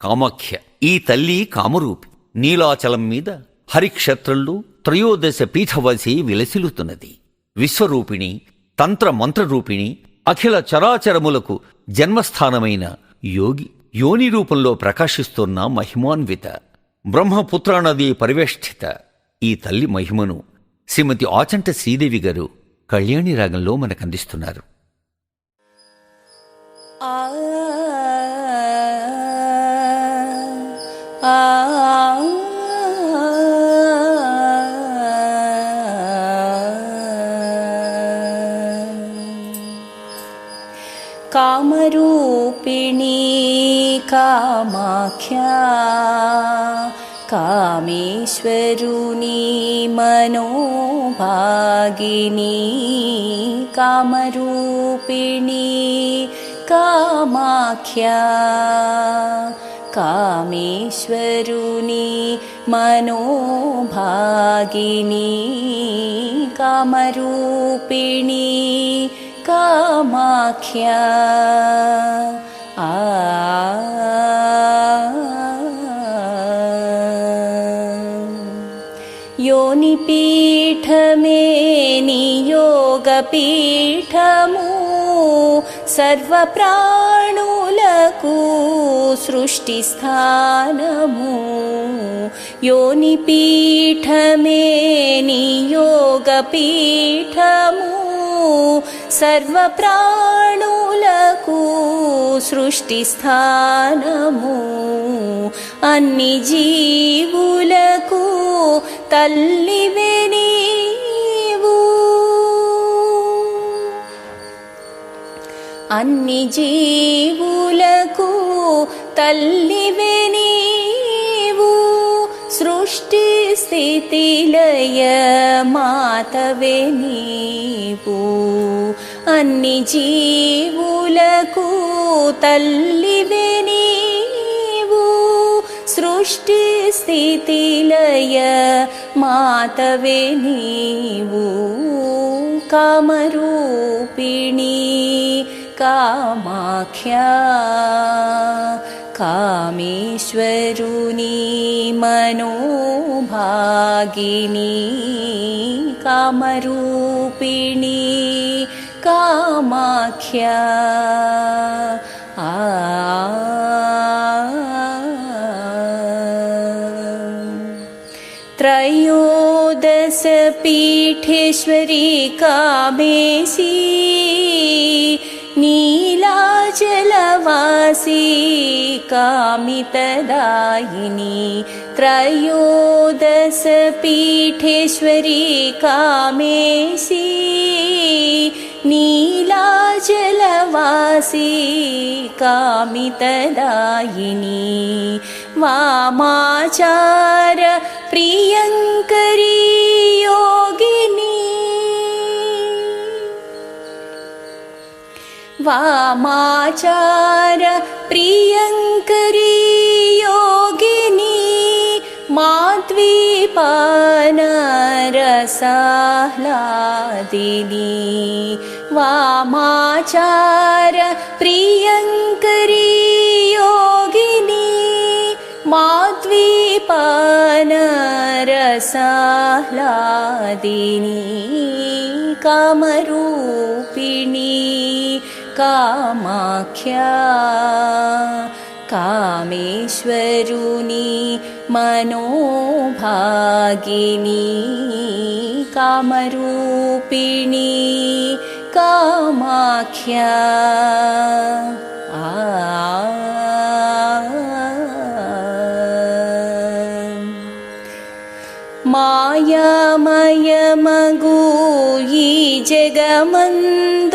కామాఖ్య. ఈ తల్లి కామరూపి. నీలాచలం మీద హరిక్షేత్రంలో త్రయోదశ పీఠవసి విలసిల్లుతున్నది. విశ్వరూపిణి తంత్ర మంత్రరూపిణి అఖిల చరాచరములకు జన్మస్థానమైన యోగి. యోని రూపంలో ప్రకాశిస్తున్న మహిమాన్విత బ్రహ్మపుత్రానది పరివేష్టిత ఈ తల్లి మహిమను శ్రీమతి ఆచంట శ్రీదేవి గారు కళ్యాణి రాగంలో మనకందిస్తున్నారు. ఆ कामरूपिणी कामाख्या कामेश्वरुनी मनोभागिनी कामरूपिणी कामाख्या कामेश्वरुनी मनोभागिनी कामरूपिणी कामाख्या। आ। योनिपीठमे పీఠము సర్వప్రాణులకు సృష్టి స్థానము యోని పీఠమే నియోగ పీఠము సర్వప్రాణులకు సృష్టి స్థానము అన్ని జీవులకు తల్లివేని అన్ని జీవులకు తల్లివే నీవు సృష్టి స్థితి లయ మాతవే నీవు అన్ని జీవులకు తల్లివే నీవు సృష్టి స్థితి లయ మాతవే నీవు కామరూపిణి कामाख्या कामेश्वरुनी मनोभागिनी कामरूपिणी कामाख्या आ त्रयोदशपीठेश्वरी कामेशी कामितदायिनी त्रयोदशपीठेश्वरी कामेशी नीलाचलवासी कामितदायिनी वामाचार प्रियङ्करी योगिनी वामाचार प्रियङ्करी योगिनी माद्वीपानरसाह्लादिनी। वामाचार प्रियङ्करी योगिनी माद्वीपानरसाह्लादिनी। कामरूपिणी कामाख्या कामेश्वरुणि मनोभागिनी कामरूपिणी कामाख्या आ मायामयमगुयी जगमन्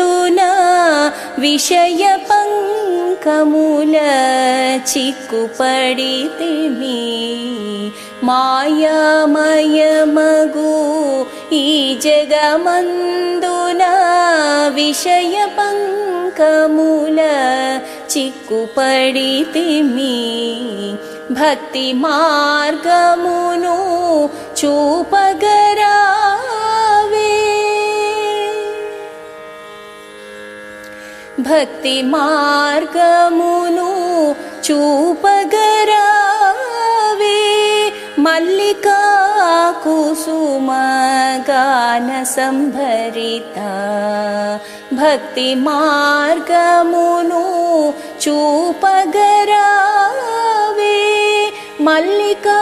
విషయ పంకముల చిక్కుపడితిమి మాయామయమగు ఈ జగమందున విషయ పంకముల చిక్కుపడితిమి భక్తి మార్గమును చూపగరా भक्तिमार्गमुन चूपगरावे मल्लिका कुसुमगानभरिता भक्ति मार्गमुन चूपगरावे मल्लिका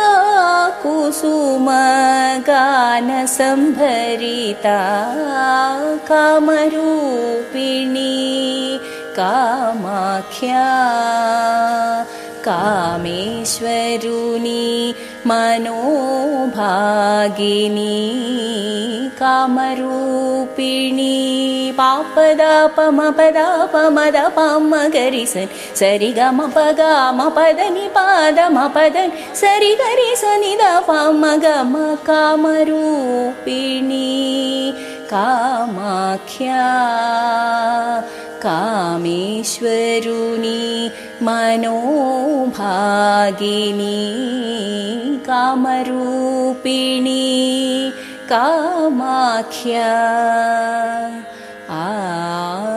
कुसुमगानसम्भरिता कामरूपिणी कामाख्या कामेश्वरुनि मनोभागिनी कामरूपिणी पापदापमपदापमदपमगरिसन् सरि गम पगाम पदनि पादम पदन् सरि गरि सनि दपम गम कामरूपिणी कामाख्या कामेश्वरुनि मनोभागिनी कामरूपिणी कामाख्या आ